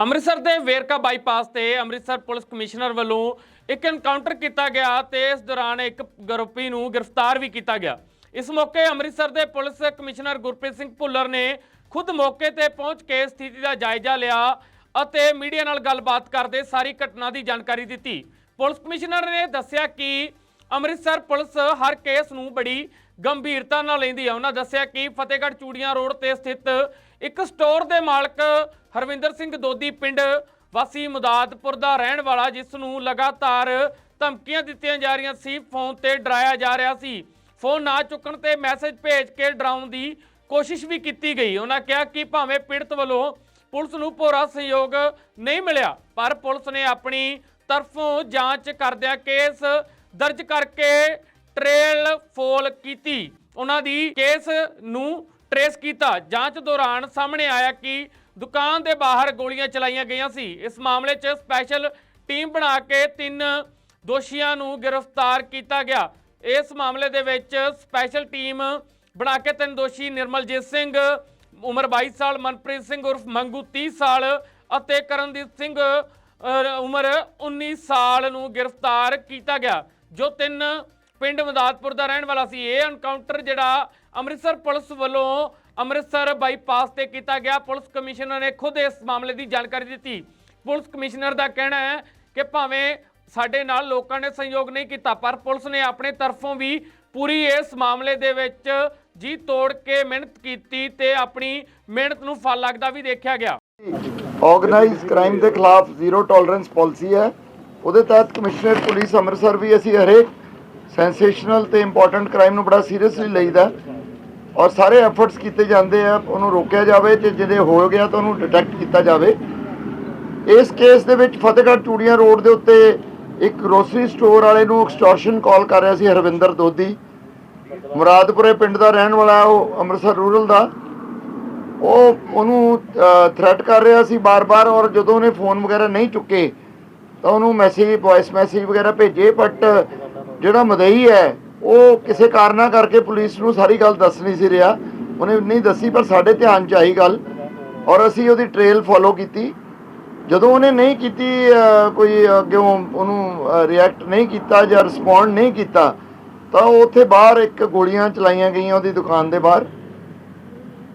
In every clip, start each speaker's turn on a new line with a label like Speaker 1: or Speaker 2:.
Speaker 1: ਅੰਮ੍ਰਿਤਸਰ ਦੇ ਵੇਰਕਾ ਬਾਈਪਾਸ ਤੇ Amritsar police commissioner ਵੱਲੋਂ ਇੱਕ ਐਨਕਾਊਂਟਰ ਕੀਤਾ ਗਿਆ ਤੇ ਇਸ ਦੌਰਾਨ ਇੱਕ ਗਰੋਪੀ ਨੂੰ ਗ੍ਰਿਫਤਾਰ ਵੀ ਕੀਤਾ ਗਿਆ। ਇਸ ਮੌਕੇ ਅੰਮ੍ਰਿਤਸਰ ਦੇ ਪੁਲਿਸ ਕਮਿਸ਼ਨਰ ਗੁਰਪ੍ਰੀਤ ਸਿੰਘ ਭੁੱਲਰ ਨੇ ਖੁਦ ਮੌਕੇ ਤੇ ਪਹੁੰਚ ਕੇ ਸਥਿਤੀ ਦਾ ਜਾਇਜ਼ਾ ਲਿਆ ਅਤੇ ਮੀਡੀਆ ਨਾਲ ਗੱਲਬਾਤ ਕਰਦੇ ਸਾਰੀ ਘਟਨਾ ਦੀ ਜਾਣਕਾਰੀ ਦਿੱਤੀ। ਪੁਲਿਸ ਕਮਿਸ਼ਨਰ ਨੇ ਦੱਸਿਆ ਕਿ ਅੰਮ੍ਰਿਤਸਰ ਪੁਲਿਸ ਹਰ ਕੇਸ ਨੂੰ ਬੜੀ ਗੰਭੀਰਤਾ ਨਾਲ ਲੈਂਦੀ ਹੈ ਉਹਨਾਂ ਦੱਸਿਆ ਕਿ ਫਤਿਹਗੜ੍ਹ ਚੂੜੀਆਂ ਰੋਡ ਤੇ ਸਥਿਤ ਇੱਕ ਸਟੋਰ ਦੇ ਮਾਲਕ ਹਰਵਿੰਦਰ ਸਿੰਘ ਦੋਦੀ ਪਿੰਡ ਵਾਸੀ ਮੁਦਾਦਪੁਰ ਦਾ ਰਹਿਣ ਵਾਲਾ, ਜਿਸ ਨੂੰ ਲਗਾਤਾਰ ਧਮਕੀਆਂ ਦਿੱਤੀਆਂ ਜਾ ਰਹੀਆਂ ਸੀ, ਫੋਨ ਤੇ ਡਰਾਇਆ ਜਾ ਰਿਹਾ ਸੀ। ਫੋਨ ਨਾ ਚੁੱਕਣ ਤੇ ਮੈਸੇਜ ਭੇਜ ਕੇ ਡਰਾਉਣ ਦੀ ਕੋਸ਼ਿਸ਼ ਵੀ ਕੀਤੀ ਗਈ। ਉਹਨਾਂ ਕਿਹਾ ਕਿ ਭਾਵੇਂ ਪੀੜਤ ਵੱਲੋਂ ਪੁਲਿਸ ਨੂੰ ਪੂਰਾ ਸਹਿਯੋਗ ਨਹੀਂ ਮਿਲਿਆ, ਪਰ ਪੁਲਿਸ ਨੇ ਆਪਣੀ ਤਰਫੋਂ ਜਾਂਚ ਕਰਦਿਆਂ ਕੇਸ ਦਰਜ ਕਰਕੇ ਟ੍ਰੇਲ ਫੋਲ ਕੀਤੀ। ਉਹਨਾਂ ਦੀ ਕੇਸ ਨੂੰ ਟਰੇਸ ਕੀਤਾ। ਜਾਂਚ ਦੌਰਾਨ ਸਾਹਮਣੇ ਆਇਆ ਕਿ ਦੁਕਾਨ ਦੇ ਬਾਹਰ ਗੋਲੀਆਂ ਚਲਾਈਆਂ ਗਈਆਂ ਸੀ। ਇਸ ਮਾਮਲੇ 'ਚ ਸਪੈਸ਼ਲ ਟੀਮ ਬਣਾ ਕੇ ਤਿੰਨ ਦੋਸ਼ੀਆਂ ਨੂੰ ਗ੍ਰਿਫਤਾਰ ਕੀਤਾ ਗਿਆ। ਇਸ ਮਾਮਲੇ ਦੇ ਵਿੱਚ ਸਪੈਸ਼ਲ ਟੀਮ ਬਣਾ ਕੇ ਤਿੰਨ ਦੋਸ਼ੀ ਨਿਰਮਲਜੀਤ ਸਿੰਘ, ਉਮਰ 22 ਸਾਲ, ਮਨਪ੍ਰੀਤ ਸਿੰਘ ਉਰਫ ਮੰਗੂ 30 ਸਾਲ ਅਤੇ ਕਰਨਦੀਪ ਸਿੰਘ ਉਮਰ 19 ਸਾਲ ਨੂੰ ਗ੍ਰਿਫਤਾਰ ਕੀਤਾ ਗਿਆ। ਜੋ ਤਿੰਨ ਪਿੰਡ ਮਦਾਦਪੁਰ ਦਾ ਰਹਿਣ ਵਾਲਾ ਸੀ, ਇਹ ਐਨਕਾਊਂਟਰ ਜਿਹੜਾ ਅੰਮ੍ਰਿਤਸਰ ਪੁਲਿਸ ਵੱਲੋਂ ਅੰਮ੍ਰਿਤਸਰ ਬਾਈਪਾਸ ਤੇ ਕੀਤਾ ਗਿਆ। ਪੁਲਿਸ ਕਮਿਸ਼ਨਰ ਨੇ ਖੁਦ ਇਸ ਮਾਮਲੇ ਦੀ ਜਾਣਕਾਰੀ ਦਿੱਤੀ। ਪੁਲਿਸ ਕਮਿਸ਼ਨਰ ਦਾ ਕਹਿਣਾ ਹੈ ਕਿ ਭਾਵੇਂ ਸਾਡੇ ਨਾਲ ਲੋਕਾਂ ਨੇ ਸਹਿਯੋਗ ਨਹੀਂ ਕੀਤਾ, ਪਰ ਪੁਲਿਸ ਨੇ ਆਪਣੇ ਤਰਫੋਂ ਵੀ ਪੂਰੀ ਇਸ ਮਾਮਲੇ ਦੇ ਵਿੱਚ ਜੀ ਤੋੜ ਕੇ ਮਿਹਨਤ ਕੀਤੀ ਤੇ ਆਪਣੀ ਮਿਹਨਤ ਨੂੰ ਫਲ ਲੱਗਦਾ ਵੀ ਦੇਖਿਆ ਗਿਆ।
Speaker 2: ਆਰਗੇਨਾਈਜ਼ਡ ਕ੍ਰਾਈਮ ਦੇ ਖਿਲਾਫ ਜ਼ੀਰੋ ਟੋਲਰੈਂਸ ਪਾਲਿਸੀ ਹੈ। ਉਹਦੇ ਤਹਿਤ ਕਮਿਸ਼ਨਰ ਪੁਲਿਸ ਅੰਮ੍ਰਿਤਸਰ ਵੀ ਅਸੀਂ ਹਰੇਕ ਸੈਂਸੇਸ਼ਨਲ ਤੇ ਇੰਪੋਰਟੈਂਟ ਕ੍ਰਾਈਮ ਨੂੰ ਬੜਾ ਸੀਰੀਅਸਲੀ ਲਈਦਾ ਔਰ ਸਾਰੇ ਐਫਰਟਸ ਕੀਤੇ ਜਾਂਦੇ ਆ, ਉਹਨੂੰ ਰੋਕਿਆ ਜਾਵੇ ਤੇ ਜਿਹਦੇ ਹੋ ਗਿਆ ਤਾਂ ਉਹਨੂੰ ਡਿਟੈਕਟ ਕੀਤਾ ਜਾਵੇ। ਇਸ ਕੇਸ ਦੇ ਵਿੱਚ ਫਤਿਹਗੜ੍ਹ ਚੂੜੀਆਂ ਰੋਡ ਦੇ ਉੱਤੇ ਇੱਕ ਗਰੋਸਰੀ ਸਟੋਰ ਵਾਲੇ ਨੂੰ ਐਕਸਟੋਰਸ਼ਨ ਕਾਲ ਕਰ ਰਿਹਾ ਸੀ ਹਰਵਿੰਦਰ ਦੋਦੀ ਮੁਰਾਦਪੁਰੇ ਪਿੰਡ ਦਾ ਰਹਿਣ ਵਾਲਾ, ਉਹ ਅੰਮ੍ਰਿਤਸਰ ਰੂਰਲ ਦਾ। ਉਹ ਉਹਨੂੰ ਥ੍ਰੈਟ ਕਰ ਰਿਹਾ ਸੀ ਬਾਰ-ਬਾਰ ਔਰ ਜਦੋਂ ਉਹਨੇ ਫੋਨ ਵਗੈਰਾ ਨਹੀਂ ਚੁੱਕੇ, ਤਾਂ ਉਹਨੂੰ ਮੈਸੇਜ ਵੌਇਸ ਮੈਸੇਜ ਵਗੈਰਾ ਭੇਜੇ ਬਟ ਜਿਹੜਾ ਮਦਈ ਹੈ ਉਹ ਕਿਸੇ ਕਾਰਨਾ ਕਰਕੇ ਪੁਲਿਸ ਨੂੰ ਸਾਰੀ ਗੱਲ ਦੱਸ ਨਹੀਂ ਸੀ ਰਿਹਾ। ਉਹਨੇ ਨਹੀਂ ਦੱਸੀ, ਪਰ ਸਾਡੇ ਧਿਆਨ 'ਚ ਆਈ ਗੱਲ। ਔਰ ਅਸੀਂ ਉਹਦੀ ਟ੍ਰੇਲ ਫੋਲੋ ਕੀਤੀ। ਜਦੋਂ ਉਹਨੇ ਨਹੀਂ ਕੀਤੀ ਕੋਈ ਅੱਗੇ ਉਹਨੂੰ ਰਿਐਕਟ ਨਹੀਂ ਕੀਤਾ ਜਾਂ ਰਿਸਪੌਂਡ ਨਹੀਂ ਕੀਤਾ, ਤਾਂ ਉਹ ਉੱਥੇ ਬਾਹਰ ਇੱਕ ਗੋਲੀਆਂ ਚਲਾਈਆਂ ਗਈਆਂ ਉਹਦੀ ਦੁਕਾਨ ਦੇ ਬਾਹਰ।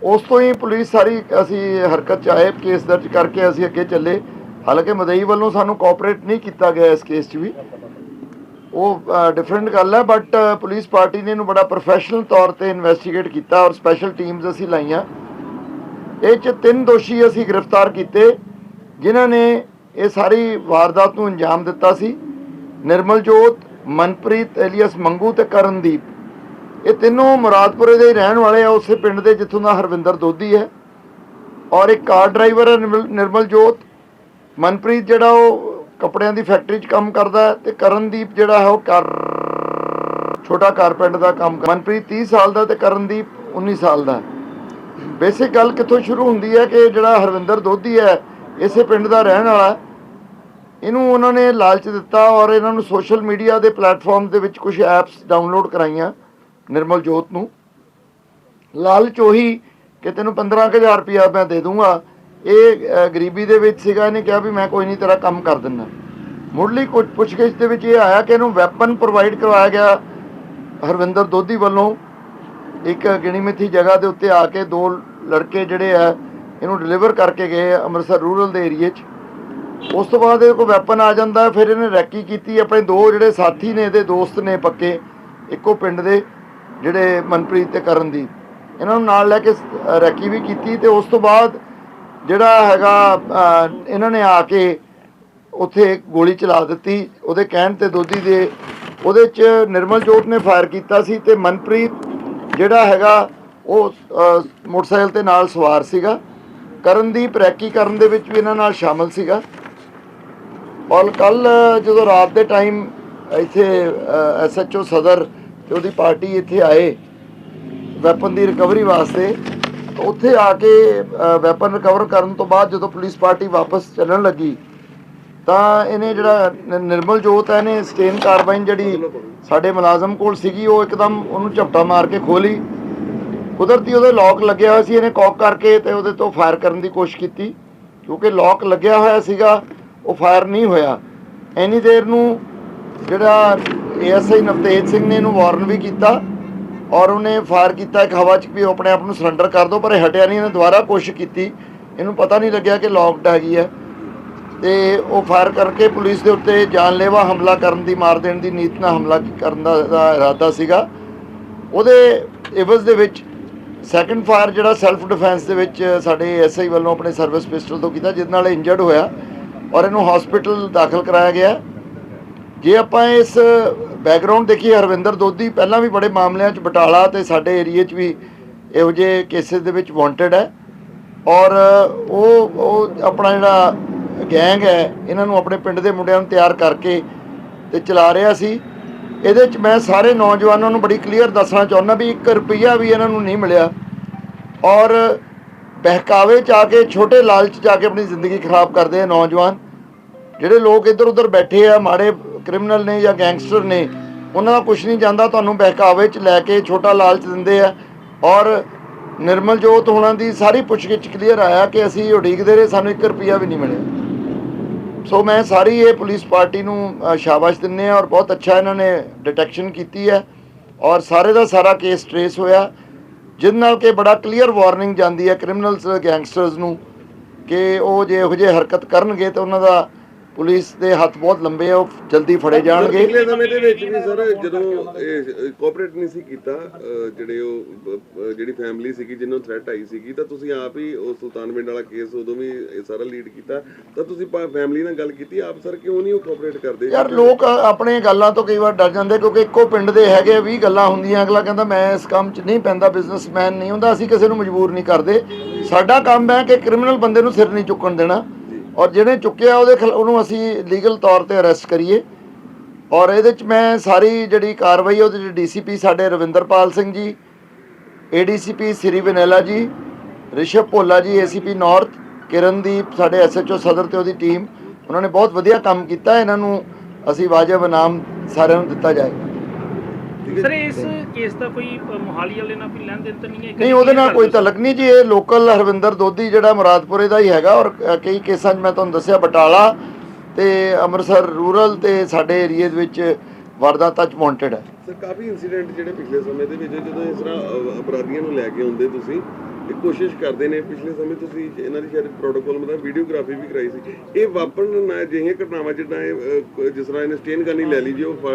Speaker 2: ਉਸ ਤੋਂ ਹੀ ਪੁਲਿਸ ਸਾਰੀ ਅਸੀਂ ਹਰਕਤ ਚ ਆਏ ਕੇਸ ਦਰਜ ਕਰਕੇ ਅਸੀਂ ਅੱਗੇ ਚੱਲੇ। ਹਾਲਾਂਕਿ ਮਦਈ ਵੱਲੋਂ ਸਾਨੂੰ ਕੋਆਪਰੇਟ ਨਹੀਂ ਕੀਤਾ ਗਿਆ ਇਸ ਕੇਸ 'ਚ ਵੀ। ਉਹ ਡਿਫਰੈਂਟ ਗੱਲ ਹੈ ਬਟ ਪੁਲਿਸ ਪਾਰਟੀ ਨੇ ਇਹਨੂੰ ਬੜਾ ਪ੍ਰੋਫੈਸ਼ਨਲ ਤੌਰ ਤੇ ਇਨਵੈਸਟੀਗੇਟ ਕੀਤਾ ਔਰ ਸਪੈਸ਼ਲ ਟੀਮਸ ਅਸੀਂ ਲਾਈਆਂ। ਇਹ 'ਚ ਤਿੰਨ ਦੋਸ਼ੀ ਅਸੀਂ ਗ੍ਰਿਫਤਾਰ ਕੀਤੇ, ਜਿਨ੍ਹਾਂ ਨੇ ਇਹ ਸਾਰੀ ਵਾਰਦਾਤ ਨੂੰ ਅੰਜਾਮ ਦਿੱਤਾ ਸੀ। ਨਿਰਮਲਜੋਤ, ਮਨਪ੍ਰੀਤ, ਐਲੀਅਸ ਮੰਗੂ ਤੇ ਕਰਨਦੀਪ। ਇਹ ਤਿੰਨੋਂ ਮੁਰਾਦਪੁਰੇ ਦੇ ਹੀ ਰਹਿਣ ਵਾਲੇ ਆ, ਉਸੇ ਪਿੰਡ ਦੇ ਜਿੱਥੋਂ ਦਾ ਹਰਵਿੰਦਰ ਦੋਧੀ ਹੈ। ਔਰ ਇੱਕ ਕਾਰ ਡਰਾਈਵਰ ਹੈ ਨਿਰਮਲ- ਨਿਰਮਲਜੋਤ। ਮਨਪ੍ਰੀਤ ਜਿਹੜਾ ਉਹ ਕੱਪੜਿਆਂ ਦੀ ਫੈਕਟਰੀ 'ਚ ਕੰਮ ਕਰਦਾ ਹੈ ਤੇ ਕਰਨਦੀਪ ਜਿਹੜਾ ਹੈ ਉਹ ਕਰ ਛੋਟਾ ਕਾਰਪੈਂਟ ਦਾ ਕੰਮ ਮਨਪ੍ਰੀਤ 30 ਸਾਲ ਦਾ ਤੇ ਕਰਨਦੀਪ 19 ਸਾਲ ਦਾ। ਬੇਸਿਕ ਗੱਲ ਕਿੱਥੋਂ ਸ਼ੁਰੂ ਹੁੰਦੀ ਹੈ ਕਿ ਜਿਹੜਾ ਹਰਵਿੰਦਰ ਦੋਧੀ ਹੈ, ਇਸੇ ਪਿੰਡ ਦਾ ਰਹਿਣ ਵਾਲਾ ਇਹਨੂੰ ਉਹਨਾਂ ਨੇ ਲਾਲਚ ਦਿੱਤਾ ਔਰ ਇਹਨਾਂ ਨੂੰ ਸੋਸ਼ਲ ਮੀਡੀਆ ਦੇ ਪਲੇਟਫਾਰਮ ਦੇ ਵਿੱਚ ਕੁਝ ਐਪਸ ਡਾਊਨਲੋਡ ਕਰਾਈਆਂ ਨਿਰਮਲ ਜੋਤ ਨੂੰ। ਲਾਲਚ ਉਹੀ ਕਿ ਤੈਨੂੰ 15000 ਰੁਪਇਆ ਮੈਂ ਦੇ ਦੂੰਗਾ ਇਹ ਗਰੀਬੀ ਦੇ ਵਿੱਚ ਸੀਗਾ, ਇਹਨੇ ਕਿਹਾ ਵੀ ਮੈਂ ਕੋਈ ਨਹੀਂ, ਤੇਰਾ ਕੰਮ ਕਰ ਦਿੰਦਾ। ਮੁੱਢਲੀ ਕੁਝ ਪੁੱਛਗਿੱਛ ਦੇ ਵਿੱਚ ਇਹ ਆਇਆ ਕਿ ਇਹਨੂੰ ਵੈਪਨ ਪ੍ਰੋਵਾਈਡ ਕਰਵਾਇਆ ਗਿਆ ਹਰਵਿੰਦਰ ਦੋਧੀ ਵੱਲੋਂ। ਇੱਕ ਗਿਣੀ ਮਿੱਥੀ ਜਗ੍ਹਾ ਦੇ ਉੱਤੇ ਆ ਕੇ ਦੋ ਲੜਕੇ ਜਿਹੜੇ ਆ, ਇਹਨੂੰ ਡਿਲੀਵਰ ਕਰਕੇ ਗਏ ਅੰਮ੍ਰਿਤਸਰ ਰੂਰਲ ਦੇ ਏਰੀਏ 'ਚ। ਉਸ ਤੋਂ ਬਾਅਦ ਇਹ ਕੋਈ ਵੈਪਨ ਆ ਜਾਂਦਾ, ਫਿਰ ਇਹਨੇ ਰੈਕੀ ਕੀਤੀ, ਆਪਣੇ ਦੋ ਜਿਹੜੇ ਸਾਥੀ ਨੇ, ਇਹਦੇ ਦੋਸਤ ਨੇ ਪੱਕੇ, ਇੱਕੋ ਪਿੰਡ ਦੇ, ਜਿਹੜੇ ਮਨਪ੍ਰੀਤ ਤੇ ਕਰਨਦੀਪ। ਇਹਨਾਂ ਨੂੰ ਨਾਲ ਲੈ ਕੇ ਰੈਕੀ ਵੀ ਕੀਤੀ ਤੇ ਉਸ ਤੋਂ ਬਾਅਦ ਜਿਹੜਾ ਹੈਗਾ ਇਹਨਾਂ ਨੇ ਆ ਕੇ ਉੱਥੇ ਗੋਲੀ ਚਲਾ ਦਿੱਤੀ। ਉਹਦੇ ਕਹਿਣ ਤੇ ਦੋਦੀ ਦੇ ਉਹਦੇ ਚ ਨਿਰਮਲ ਜੋਤ ਨੇ ਫਾਇਰ ਕੀਤਾ ਸੀ ਤੇ ਮਨਪ੍ਰੀਤ ਜਿਹੜਾ ਹੈਗਾ, ਉਹ ਮੋਟਰਸਾਈਕਲ ਤੇ ਨਾਲ ਸਵਾਰ ਸੀਗਾ। ਕਰਨਦੀਪ ਰੈਕੀ ਕਰਨ ਦੇ ਵਿੱਚ ਵੀ ਇਹਨਾਂ ਨਾਲ ਸ਼ਾਮਲ ਸੀਗਾ। ਔਰ ਕੱਲ ਜਦੋਂ ਰਾਤ ਦੇ ਟਾਈਮ ਇੱਥੇ ਐਸਐਚਓ ਸਦਰ ਤੇ ਉਹਦੀ ਪਾਰਟੀ ਇੱਥੇ ਆਏ, ਵੈਪਨ ਦੀ ਰਿਕਵਰੀ ਵਾਸਤੇ ਉੱਥੇ ਆ ਕੇ ਵੈਪਨ ਰਿਕਵਰ ਕਰਨ ਤੋਂ ਬਾਅਦ ਜਦੋਂ ਪੁਲਿਸ ਪਾਰਟੀ ਵਾਪਸ ਚੱਲਣ ਲੱਗੀ, ਤਾਂ ਇਹਨੇ ਜਿਹੜਾ ਨਿਰਮਲ ਜੋਤ ਹੈ ਇਹਨੇ ਸਟੇਨ ਕਾਰਬਾਈਨ ਜਿਹੜੀ ਸਾਡੇ ਮੁਲਾਜ਼ਮ ਕੋਲ ਸੀਗੀ, ਉਹ ਇੱਕਦਮ ਉਹਨੂੰ ਝਪਟਾ ਮਾਰ ਕੇ ਖੋਲੀ ਕੁਦਰਤੀ ਉਹਦੇ ਲੌਕ ਲੱਗਿਆ ਹੋਇਆ ਸੀ, ਇਹਨੇ ਕੌਕ ਕਰਕੇ ਤੇ ਉਹਦੇ ਤੋਂ ਫਾਇਰ ਕਰਨ ਦੀ ਕੋਸ਼ਿਸ਼ ਕੀਤੀ। ਕਿਉਂਕਿ ਲੋਕ ਲੱਗਿਆ ਹੋਇਆ ਸੀਗਾ, ਉਹ ਫਾਇਰ ਨਹੀਂ ਹੋਇਆ। ਐਨੀ ਦੇਰ ਨੂੰ ਜਿਹੜਾ ਏਐਸਆਈ ਨਵਤੇਜ ਸਿੰਘ ਨੇ ਇਹਨੂੰ ਵਾਰਨ ਵੀ ਕੀਤਾ। ਔਰ ਉਹਨੇ ਫਾਇਰ ਕੀਤਾ, ਇੱਕ ਹਵਾ 'ਚ ਵੀ ਉਹ ਆਪਣੇ ਆਪ ਨੂੰ ਸਰੈਂਡਰ ਕਰ ਦੋ, ਪਰ ਇਹ ਹਟਿਆ ਨਹੀਂ, ਇਹਨੇ ਦੁਬਾਰਾ ਕੋਸ਼ਿਸ਼ ਕੀਤੀ। ਇਹਨੂੰ ਪਤਾ ਨਹੀਂ ਲੱਗਿਆ ਕਿ ਲੌਕਡ ਹੈਗੀ ਹੈ। ਤੇ ਉਹ ਫਾਇਰ ਕਰਕੇ ਪੁਲਿਸ ਦੇ ਉੱਤੇ ਜਾਨਲੇਵਾ ਹਮਲਾ ਕਰਨ ਦੀ, ਮਾਰ ਦੇਣ ਦੀ ਨੀਤ ਨਾਲ ਹਮਲਾ ਕਰਨ ਦਾ ਇਰਾਦਾ ਸੀਗਾ। ਉਹਦੇ ਇਵਜ਼ ਦੇ ਵਿੱਚ ਸੈਕੰਡ ਫਾਇਰ ਜਿਹੜਾ ਸੈਲਫ ਡਿਫੈਂਸ ਦੇ ਵਿੱਚ ਸਾਡੇ ਐਸਆਈ ਵੱਲੋਂ ਆਪਣੇ ਸਰਵਿਸ ਪਿਸਟਲ ਤੋਂ ਕੀਤਾ, ਜਿਹਦੇ ਨਾਲ ਇੰਜਰਡ ਹੋਇਆ। ਔਰ ਇਹਨੂੰ ਹਸਪੀਟਲ ਦਾਖਲ ਕਰਾਇਆ ਗਿਆ। ਜੇ ਆਪਾਂ ਇਸ ਬੈਕਗ੍ਰਾਉਂਡ ਦੇਖੀਏ, ਹਰਵਿੰਦਰ ਦੋਦੀ ਪਹਿਲਾਂ ਵੀ ਬੜੇ ਮਾਮਲਿਆਂ 'ਚ ਬਟਾਲਾ ਤੇ ਸਾਡੇ ਏਰੀਏ 'ਚ ਵੀ ਇਹੋ ਜਿਹੇ ਕੇਸਿਸ ਦੇ ਵਿੱਚ ਵਾਂਟਡ ਹੈ। ਔਰ ਉਹ ਉਹ ਆਪਣਾ ਜਿਹੜਾ ਗੈਂਗ ਹੈ, ਇਹਨਾਂ ਨੂੰ ਆਪਣੇ ਪਿੰਡ ਦੇ ਮੁੰਡਿਆਂ ਨੂੰ ਤਿਆਰ ਕਰਕੇ ਤੇ ਚਲਾ ਰਿਹਾ ਸੀ। ਇਹਦੇ 'ਚ ਮੈਂ ਸਾਰੇ ਨੌਜਵਾਨਾਂ ਨੂੰ ਬੜੀ ਕਲੀਅਰ ਦੱਸਣਾ ਚਾਹੁੰਦਾ ਵੀ 1 ਰੁਪਈਆ ਵੀ ਇਹਨਾਂ ਨੂੰ ਨਹੀਂ ਮਿਲਿਆ। ਔਰ ਬਹਿਕਾਵੇ ਚ ਆ ਕੇ, ਛੋਟੇ ਲਾਲਚ ਚ ਆ ਕੇ ਆਪਣੀ ਜ਼ਿੰਦਗੀ ਖਰਾਬ ਕਰਦੇ ਆ ਨੌਜਵਾਨ। ਜਿਹੜੇ ਲੋਕ ਇੱਧਰ ਉੱਧਰ ਬੈਠੇ ਆ, ਮਾੜੇ ਕ੍ਰਿਮੀਨਲ ਨੇ ਜਾਂ ਗੈਂਗਸਟਰ ਨੇ, ਉਹਨਾਂ ਦਾ ਕੁਝ ਨਹੀਂ ਜਾਂਦਾ, ਤੁਹਾਨੂੰ ਬਹਿਕਾਵੇ ਚ ਲੈ ਕੇ ਛੋਟਾ ਲਾਲਚ ਦਿੰਦੇ ਆ। ਔਰ ਨਿਰਮਲ ਜੋਤ ਹੋਣਾ ਦੀ ਸਾਰੀ ਪੁੱਛਗਿੱਛ ਕਲੀਅਰ ਆਇਆ ਕਿ ਅਸੀਂ ਉਡੀਕਦੇ ਰਹੇ, ਸਾਨੂੰ 1 ਰੁਪਿਆ ਵੀ ਨਹੀਂ ਮਿਲਿਆ। ਸੋ ਮੈਂ ਸਾਰੀ ਇਹ ਪੁਲਿਸ ਪਾਰਟੀ ਨੂੰ ਸ਼ਾਬਾਸ਼ ਦਿੰਨੇ ਆ ਔਰ ਬਹੁਤ ਅੱਛਾ ਇਹਨਾਂ ਨੇ ਡਿਟੈਕਸ਼ਨ ਕੀਤੀ ਹੈ। ਔਰ ਸਾਰੇ ਦਾ ਸਾਰਾ ਕੇਸ ਟਰੇਸ ਹੋਇਆ, ਜਿਹਦੇ ਨਾਲ ਕਿ ਬੜਾ ਕਲੀਅਰ ਵਾਰਨਿੰਗ ਜਾਂਦੀ ਹੈ ਕ੍ਰਿਮੀਨਲਸ, ਗੈਂਗਸਟਰਸ ਨੂੰ ਕਿ ਉਹ ਜੇ ਇਹੋ ਜਿਹੇ ਹਰਕਤ ਕਰਨਗੇ ਤਾਂ ਉਹਨਾਂ ਦਾ ਪੁਲਿਸ ਦੇ ਹੱਥ ਬਹੁਤ ਲੰਬੇ ਆ ਉਹ ਜਲਦੀ ਫੜੇ ਜਾਣਗੇ।
Speaker 3: ਪਿਛਲੇ ਸਮੇਂ ਦੇ ਵਿੱਚ ਵੀ ਸਰ ਜਦੋਂ ਕੋਆਪਰੇਟ ਨਹੀਂ ਸੀ ਕੀਤਾ ਜਿਹੜੇ ਉਹ ਜਿਹੜੀ ਫੈਮਿਲੀ ਸੀਗੀ ਜਿਹਨੂੰ ਥ੍ਰੈਟ ਆਈ ਸੀਗੀ ਤਾਂ ਤੁਸੀਂ ਆਪ ਹੀ ਉਹ ਸੁਲਤਾਨਵਿੰਡ ਵਾਲਾ ਕੇਸ ਉਦੋਂ ਵੀ ਇਹ ਸਾਰਾ ਲੀਡ ਕੀਤਾ। ਤਾਂ ਤੁਸੀਂ ਫੈਮਿਲੀ ਨਾਲ ਗੱਲ ਕੀਤੀ ਆਪ ਸਰ ਕਿਉਂ ਨਹੀਂ ਉਹ ਕੋਆਪਰੇਟ ਕਰਦੇ?
Speaker 2: ਯਾਰ ਲੋਕ ਆਪਣੇ ਗੱਲਾਂ ਤੋਂ ਕਈ ਵਾਰ ਡਰ ਜਾਂਦੇ ਕਿਉਂਕਿ ਇੱਕੋ ਪਿੰਡ ਦੇ ਹੈਗੇ 20 ਗੱਲਾਂ ਹੁੰਦੀਆਂ ਅਗਲਾ ਕਹਿੰਦਾ ਮੈਂ ਇਸ ਕੰਮ 'ਚ ਨਹੀਂ ਪੈਂਦਾ ਬਿਜ਼ਨਸਮੈਨ ਨਹੀਂ ਹੁੰਦਾ ਅਸੀਂ ਕਿਸੇ ਨੂੰ ਮਜਬੂਰ ਨਹੀਂ ਕਰਦੇ। ਸਾਡਾ ਕੰਮ ਹੈ ਕਿ ਕ੍ਰਿਮੀਨਲ ਬੰਦੇ ਨੂੰ ਸਿਰ ਨਹੀਂ ਚੁੱਕਣ ਦੇਣਾ। ਔਰ ਜਿਹਨੇ ਚੁੱਕਿਆ ਉਹਦੇ ਖਿਲਾ- ਉਹਨੂੰ ਅਸੀਂ ਲੀਗਲ ਤੌਰ ਤੇ ਅਰੈਸਟ ਕਰੀਏ। ਔਰ ਇਹਦੇ 'ਚ ਮੈਂ ਸਾਰੀ ਜਿਹੜੀ ਕਾਰਵਾਈ ਉਹਦੇ 'ਚ ਡੀਸੀਪੀ ਸਾਡੇ ਰਵਿੰਦਰਪਾਲ ਸਿੰਘ ਜੀ, ਏਡੀਸੀਪੀ ਸ੍ਰੀ ਵਿਨੈਲਾ ਜੀ, ਰਿਸ਼ਵ ਭੋਲਾ ਜੀ, ਏਸੀਪੀ ਨਾਰਥ, ਕਿਰਨਦੀਪ ਸਾਡੇ ਐਸਐਚਓ ਸਦਰ ਤੇ ਉਹਦੀ ਟੀਮ। ਉਹਨਾਂ ਨੇ ਬਹੁਤ ਵਧੀਆ ਕੰਮ ਕੀਤਾ, ਇਹਨਾਂ ਨੂੰ ਅਸੀਂ ਵਾਜਬ ਇਨਾਮ ਸਾਰਿਆਂ ਨੂੰ ਦਿੱਤਾ ਜਾਏਗਾ।
Speaker 4: ਸਰ ਇਸ ਕੇਸ ਦਾ ਕੋਈ ਅ, ਮੋਹਾਲੀ ਵਾਲੇ ਨਾਲ ਕੋਈ ਲੈਣ ਦੇਣ ਤਾਂ ਨਹੀਂ ਹੈ?
Speaker 2: ਨਹੀਂ ਉਹਦੇ ਨਾਲ ਕੋਈ ਤਲਕ ਨਹੀਂ ਜੀ ਇਹ ਲੋਕਲ ਹਰਵਿੰਦਰ ਦੋਦੀ ਜਿਹੜਾ ਮੁਰਾਦਪੁਰੇ ਦਾ ਹੀ ਹੈਗਾ ਔਰ ਕਈ ਕੇਸਾਂ 'ਚ ਮੈਂ ਤੁਹਾਨੂੰ ਦੱਸਿਆ ਬਟਾਲਾ ਤੇ ਅੰਮ੍ਰਿਤਸਰ ਰੂਰਲ ਤੇ ਸਾਡੇ ਏਰੀਏ ਦੇ ਵਿੱਚ ਵਾਰਦਾਤਾਂ 'ਚ ਵਾਂਟਡ ਹੈ।
Speaker 3: ਸਰ ਕਾਫੀ ਇਨਸੀਡੈਂਟ ਜਿਹੜੇ ਪਿਛਲੇ ਸਮੇਂ ਦੇ ਵਿੱਚ ਜਦੋਂ ਇਸ ਤਰ੍ਹਾਂ ਅਪਰਾਧੀਆਂ ਨੂੰ ਲੈ ਕੇ ਆਉਂਦੇ ਤੁਸੀਂ ਇਹ ਕੋਸ਼ਿਸ਼ ਕਰਦੇ ਨੇ ਪਿਛਲੇ ਸਮੇਂ ਤੁਸੀਂ ਇਹਨਾਂ ਦੀ ਸ਼ਾਇਦ ਪ੍ਰੋਟੋਕਾਲ ਮਤਲਬ ਵੀਡੀਓਗ੍ਰਾਫੀ ਵੀ ਕਰਾਈ ਸੀ। ਇਹ ਵਾਪਰਨ ਨਾ ਅਜਿਹੀਆਂ ਘਟਨਾਵਾਂ ਜਿੱਦਾਂ ਇਹ ਜਿਸ ਤਰ੍ਹਾਂ ਇਹਨੇ ਸਟੇਨ ਕਰਨੀ ਲੈ ਲਈ ਜੀ ਉਹ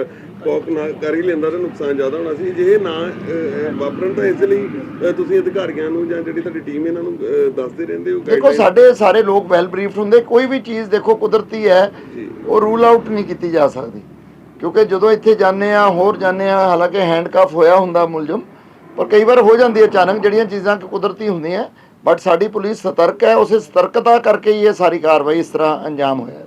Speaker 3: ਕੌਕ ਨਾ ਕਰ ਹੀ ਲੈਂਦਾ ਤਾਂ ਨੁਕਸਾਨ ਜ਼ਿਆਦਾ ਹੋਣਾ ਸੀ। ਜੇ ਨਾ ਵਾਪਰਨ ਤਾਂ ਇਸ ਲਈ ਤੁਸੀਂ ਅਧਿਕਾਰੀਆਂ ਨੂੰ ਜਾਂ ਜਿਹੜੀ ਤੁਹਾਡੀ ਟੀਮ ਇਹਨਾਂ ਨੂੰ ਦੱਸਦੇ ਰਹਿੰਦੇ ਹੋ
Speaker 2: ਦੇਖੋ? ਸਾਡੇ ਸਾਰੇ ਲੋਕ ਵੈਲ ਬਰੀਫਡ ਹੁੰਦੇ ਕੋਈ ਵੀ ਚੀਜ਼ ਦੇਖੋ ਕੁਦਰਤੀ ਹੈ ਉਹ ਰੂਲ ਆਊਟ ਨਹੀਂ ਕੀਤੀ ਜਾ ਸਕਦੀ। ਕਿਉਂਕਿ ਜਦੋਂ ਇੱਥੇ ਜਾਂਦੇ ਆ ਹੋਰ ਜਾਂਦੇ ਆ ਹਾਲਾਂਕਿ ਹੈਂਡਕਫ ਹੋਇਆ ਹੁੰਦਾ ਮੁਲਜ਼ਮ ਪਰ ਕਈ ਵਾਰ ਹੋ ਜਾਂਦੀ ਹੈ, ਅਚਾਨਕ ਜਿਹੜੀਆਂ ਚੀਜ਼ਾਂ ਕੁਦਰਤੀ ਹੁੰਦੀਆਂ ਬਟ ਸਾਡੀ ਪੁਲਿਸ ਸਤਰਕ ਹੈ, ਉਸੇ ਸਤਰਕਤਾ ਕਰਕੇ ਹੀ ਇਹ ਸਾਰੀ ਕਾਰਵਾਈ ਇਸ ਤਰ੍ਹਾਂ ਅੰਜਾਮ ਹੋਇਆ